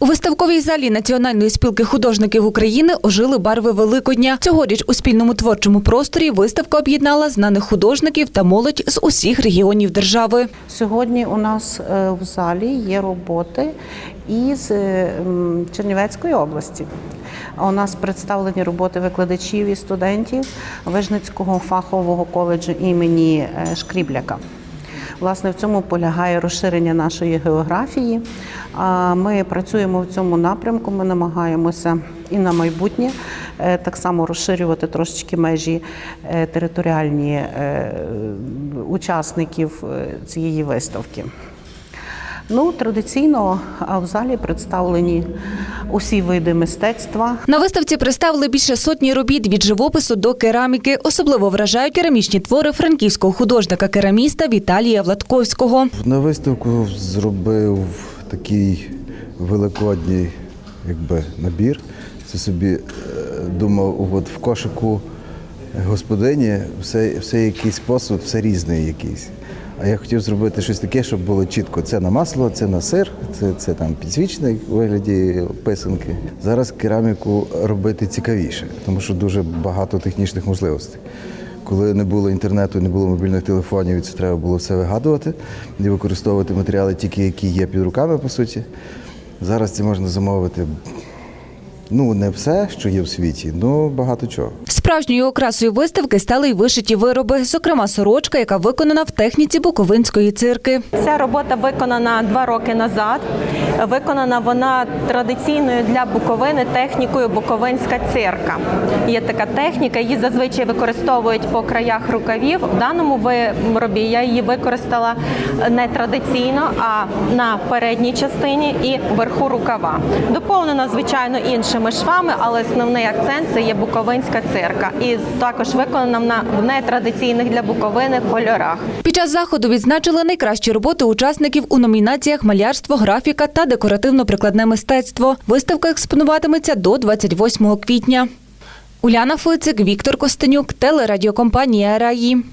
У виставковій залі Національної спілки художників України ожили барви Великодня. Цьогоріч у спільному творчому просторі виставка об'єднала знаних художників та молодь з усіх регіонів держави. Сьогодні у нас е, в залі є роботи із е, Чернівецької області. У нас представлені роботи викладачів і студентів Вижницького фахового коледжу імені е, Шкрібляка. Власне, в цьому полягає розширення нашої географії. Ми працюємо в цьому напрямку. Ми намагаємося і на майбутнє е, так само розширювати трошечки межі е, територіальні е, учасників цієї виставки. Ну, традиційно в залі представлені усі види мистецтва. На виставці представили більше сотні робіт від живопису до кераміки. Особливо вражають керамічні твори франківського художника-кераміста Віталія Владковського. На виставку зробив такий великодній якби, набір. Це собі е, думав, от в кошику господині все, все якийсь посуд, все різний якийсь. А я хотів зробити щось таке, щоб було чітко. Це на масло, це на сир, це, це там підсвічник у вигляді писанки. Зараз кераміку робити цікавіше, тому що дуже багато технічних можливостей. Коли не було інтернету, не було мобільних телефонів, і це треба було все вигадувати і використовувати матеріали тільки, які є під руками, по суті. Зараз це можна замовити. Ну, не все, що є в світі, але багато чого. Справжньою окрасою виставки стали й вишиті вироби, зокрема сорочка, яка виконана в техніці Буковинської цирки. Ця робота виконана два роки назад. Виконана вона традиційною для Буковини технікою Буковинська цирка. Є така техніка, її зазвичай використовують по краях рукавів. В даному виробі я її використала не традиційно, а на передній частині і вверху рукава. Доповнена, звичайно, іншими швами, але основний акцент це є Буковинська цирка. І також виконана вона в нетрадиційних для Буковини кольорах. Під час заходу відзначили найкращі роботи учасників у номінаціях малярство, графіка та декоративно-прикладне мистецтво. Виставка експонуватиметься до 28 квітня. Уляна Фицик, Віктор Костенюк, телерадіокомпанія «Раї».